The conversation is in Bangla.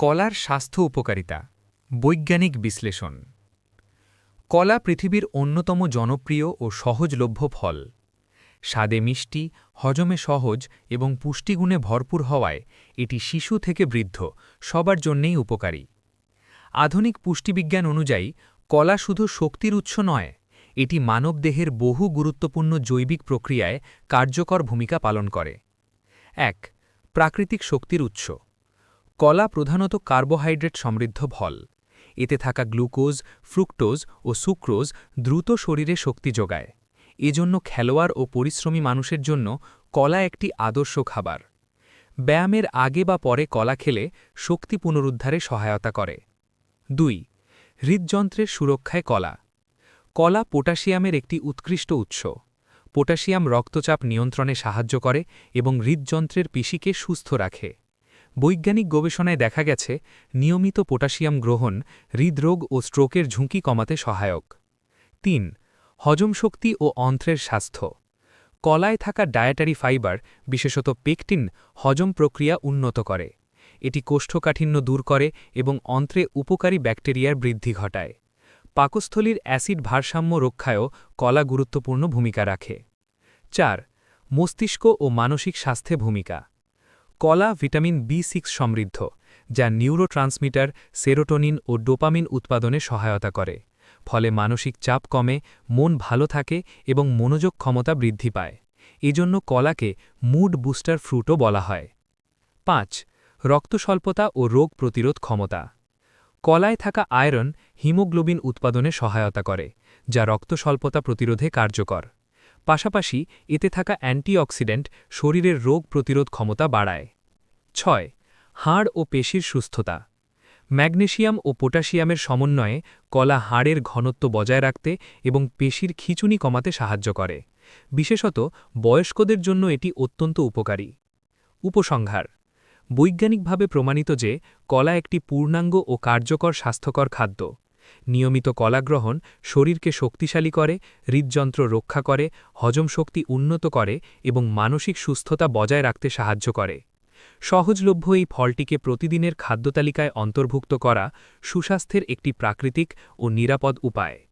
কলার স্বাস্থ্য উপকারিতা। বৈজ্ঞানিক বিশ্লেষণ। কলা পৃথিবীর অন্যতম জনপ্রিয় ও সহজলভ্য ফল। স্বাদে মিষ্টি, হজমে সহজ এবং পুষ্টিগুণে ভরপুর হওয়ায় এটি শিশু থেকে বৃদ্ধ সবার জন্যেই উপকারী। আধুনিক পুষ্টিবিজ্ঞান অনুযায়ী, কলা শুধু শক্তির উৎস নয়, এটি মানবদেহের বহু গুরুত্বপূর্ণ জৈবিক প্রক্রিয়ায় কার্যকর ভূমিকা পালন করে। এক, প্রাকৃতিক শক্তির উৎস। কলা প্রধানত কার্বোহাইড্রেট সমৃদ্ধ ফল। এতে থাকা গ্লুকোজ, ফ্রুক্টোজ ও সুক্রোজ দ্রুত শরীরে শক্তি যোগায়। এজন্য খেলোয়াড় ও পরিশ্রমী মানুষের জন্য কলা একটি আদর্শ খাবার। ব্যায়ামের আগে বা পরে কলা খেলে শক্তি পুনরুদ্ধারে সহায়তা করে। দুই, হৃদযন্ত্রের সুরক্ষায় কলা। কলা পটাশিয়ামের একটি উৎকৃষ্ট উৎস। পটাশিয়াম রক্তচাপ নিয়ন্ত্রণে সাহায্য করে এবং হৃদযন্ত্রের পিসিকে সুস্থ রাখে। বৈজ্ঞানিক গবেষণায় দেখা গেছে, নিয়মিত পটাশিয়াম গ্রহণ হৃদরোগ ও স্ট্রোকের ঝুঁকি কমাতে সহায়ক। তিন, হজম শক্তি ও অন্ত্রের স্বাস্থ্য। কলায় থাকা ডায়েটারি ফাইবার, বিশেষত পেকটিন, হজম প্রক্রিয়া উন্নত করে। এটি কোষ্ঠকাঠিন্য দূর করে এবং অন্ত্রে উপকারী ব্যাকটেরিয়ার বৃদ্ধি ঘটায়। পাকস্থলীর অ্যাসিড ভারসাম্য রক্ষায়ও কলা গুরুত্বপূর্ণ ভূমিকা রাখে। চার, মস্তিষ্ক ও মানসিক স্বাস্থ্যে ভূমিকা। কলা ভিটামিন বি সিক্স সমৃদ্ধ, যা নিউরোট্রান্সমিটার, সেরোটোনিন ও ডোপামিন উৎপাদনে সহায়তা করে। ফলে মানসিক চাপ কমে, মন ভালো থাকে এবং মনোযোগ ক্ষমতা বৃদ্ধি পায়। এজন্য কলাকে মুড বুস্টার ফ্রুটও বলা হয়। পাঁচ, রক্তস্বল্পতা ও রোগ প্রতিরোধ ক্ষমতা। কলায় থাকা আয়রন হিমোগ্লোবিন উৎপাদনে সহায়তা করে, যা রক্তস্বল্পতা প্রতিরোধে কার্যকর। পাশাপাশি এতে থাকা অ্যান্টিঅক্সিডেন্ট শরীরের রোগ প্রতিরোধ ক্ষমতা বাড়ায়। ছয়, হাড় ও পেশির সুস্থতা। ম্যাগনেশিয়াম ও পটাশিয়ামের সমন্বয়ে কলা হাড়ের ঘনত্ব বজায় রাখতে এবং পেশির খিচুনি কমাতে সাহায্য করে। বিশেষত বয়স্কদের জন্য এটি অত্যন্ত উপকারী। উপসংহার, বৈজ্ঞানিকভাবে প্রমাণিত যে কলা একটি পূর্ণাঙ্গ ও কার্যকর স্বাস্থ্যকর খাদ্য। নিয়মিত কলাগ্রহণ শরীরকে শক্তিশালী করে, হৃদযন্ত্র রক্ষা করে, হজম শক্তি উন্নত করে এবং মানসিক সুস্থতা বজায় রাখতে সাহায্য করে। সহজলভ্য এই ফলটিকে প্রতিদিনের খাদ্যতালিকায় অন্তর্ভুক্ত করা সুস্বাস্থ্যের একটি প্রাকৃতিক ও নিরাপদ উপায়।